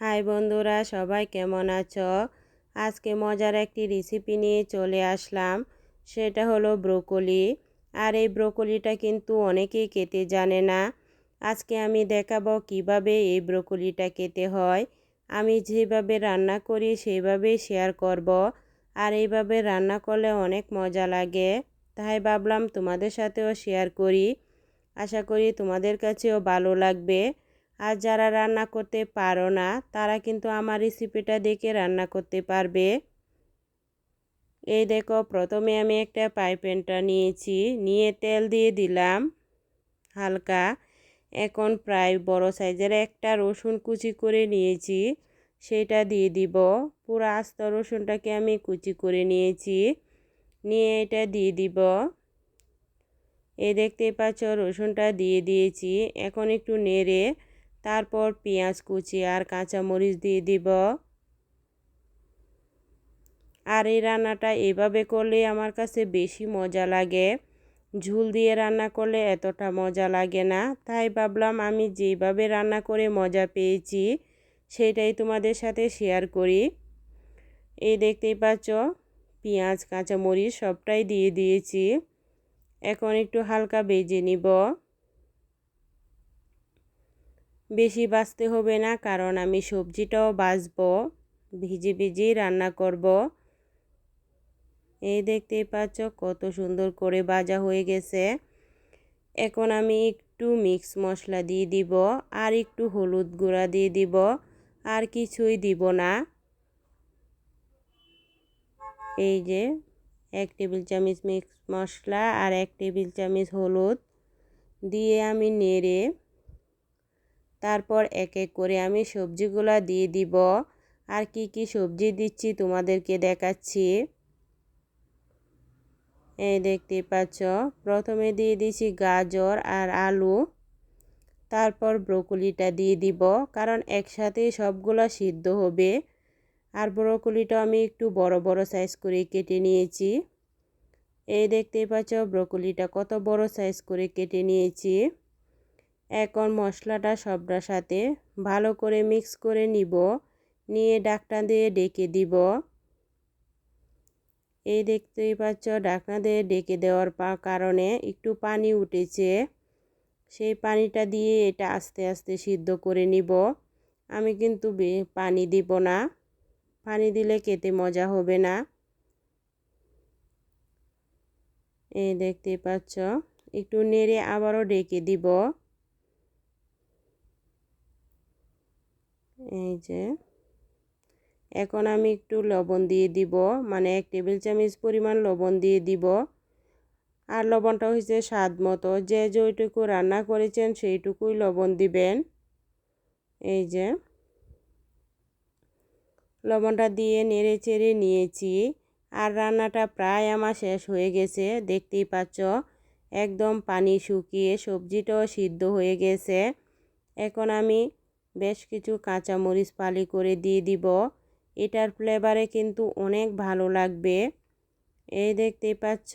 High বন্ধুরা, সবাই কেমন আছো? আজকে মজার একটি রেসিপি নিয়ে চলে আসলাম, সেটা হলো ব্রোকলি। আর এই ব্রোকলিটা কিন্তু অনেকেই খেতে জানে না। আজকে আমি দেখাবো কীভাবে এই ব্রোকলিটা খেতে হয়। আমি যেভাবে রান্না করি সেইভাবেই শেয়ার করব। আর এইভাবে রান্না করলে অনেক মজা লাগে। তাই ভাবলাম তোমাদের সাথেও শেয়ার করি। আশা করি তোমাদের কাছেও ভালো লাগবে। আর যারা রান্না করতে পারো না, তারা কিন্তু আমার রেসিপিটা দেখে রান্না করতে পারবে। এই দেখো, প্রথমে আমি একটা পাইপেনটা নিয়েছি, নিয়ে তেল দিয়ে দিলাম হালকা। এখন প্রায় বড় সাইজের একটা রসুন কুচি করে নিয়েছি, সেটা দিয়ে দিব। পুরো আস্ত রসুনটাকে আমি কুচি করে নিয়েছি, নিয়ে এটা দিয়ে দিব। এই দেখতে পাচ্ছ, রসুনটা দিয়ে দিয়েছি। এখন একটু নেড়ে তারপর পেঁয়াজ কুচি আর কাঁচামরিচ দিয়ে দিব। আর এই রান্নাটা এভাবে করলে আমার কাছে বেশি মজা লাগে। ঝুল দিয়ে রান্না করলে এতটা মজা লাগে না। তাই ভাবলাম আমি যেভাবে রান্না করে মজা পেয়েছি, সেটাই তোমাদের সাথে শেয়ার করি। এই দেখতেই পাচ্ছ, পেঁয়াজ, কাঁচামরিচ সবটাই দিয়ে দিয়েছি। এখন একটু হালকা বেজে নিব। বেশি বাঁচতে হবে না, কারণ আমি সবজিটাও বাছবো ভিজে ভিজেই রান্না করব। এই দেখতেই পাচ্ছ কত সুন্দর করে বাজা হয়ে গেছে। এখন আমি একটু মিক্স মশলা দিয়ে দিব, আর একটু হলুদ গুঁড়া দিয়ে দিব, আর কিছুই দিব না। এই যে এক টেবিল চামচ মিক্স মশলা আর এক টেবিল চামচ হলুদ দিয়ে আমি নেড়ে তারপর এক এক করে আমি সবজিগুলা দিয়ে দিব। আর কি কি সবজি দিচ্ছি তোমাদেরকে দেখাচ্ছি। এই দেখতে পাচ্ছ, প্রথমে দিয়ে দিচ্ছি গাজর আর আলু। তারপর ব্রোকলিটা দিয়ে দিব, কারণ একসাথে সবগুলো সিদ্ধ হবে। আর ব্রোকলিটা আমি একটু বড় বড় সাইজ করে কেটে নিয়েছি। এই দেখতে পাচ্ছ, ব্রোকলিটা কত বড় সাইজ করে কেটে নিয়েছি। এখন মশলাটা সবটার সাথে ভালো করে মিক্স করে নিব। নিয়ে ডাকটা দিয়ে ডেকে দিব। এই দেখতেই পাচ্ছ, ডাকনা দিয়ে ডেকে দেওয়ার কারণে একটু পানি উঠেছে। সেই পানিটা দিয়ে এটা আস্তে আস্তে সিদ্ধ করে নিব। আমি কিন্তু পানি দিব না। পানি দিলে খেতে মজা হবে না। এই দেখতে পাচ্ছ, একটু নেড়ে আবারও ডেকে দিব। এই যে, এখন আমি একটু লবণ দিয়ে দিব মানে এক টেবিল চামচ পরিমাণ লবণ দিয়ে দিব। আর লবণটা হয়েছে স্বাদ মতো, যে যেটুকু রান্না করেছেন সেইটুকুই লবণ দিবেন। এই যে, লবণটা দিয়ে নেড়ে চেড়ে নিয়েছি। আর রান্নাটা প্রায় আমার শেষ হয়ে গেছে, দেখতেই পাচ্ছ? একদম পানি শুকিয়ে সবজিটাও সিদ্ধ হয়ে গেছে। এখন আমি বেশ কিছু কাঁচামরিচ পালি করে দিয়ে দিব। এটার ফ্লেভারে কিন্তু অনেক ভালো লাগবে। এই দেখতেই পাচ্ছ।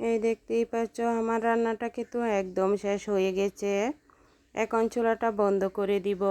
এই দেখতেই পাচ্ছ, আমার রান্নাটা কিন্তু একদম শেষ হয়ে গেছে। এখন চুলাটা বন্ধ করে দিব।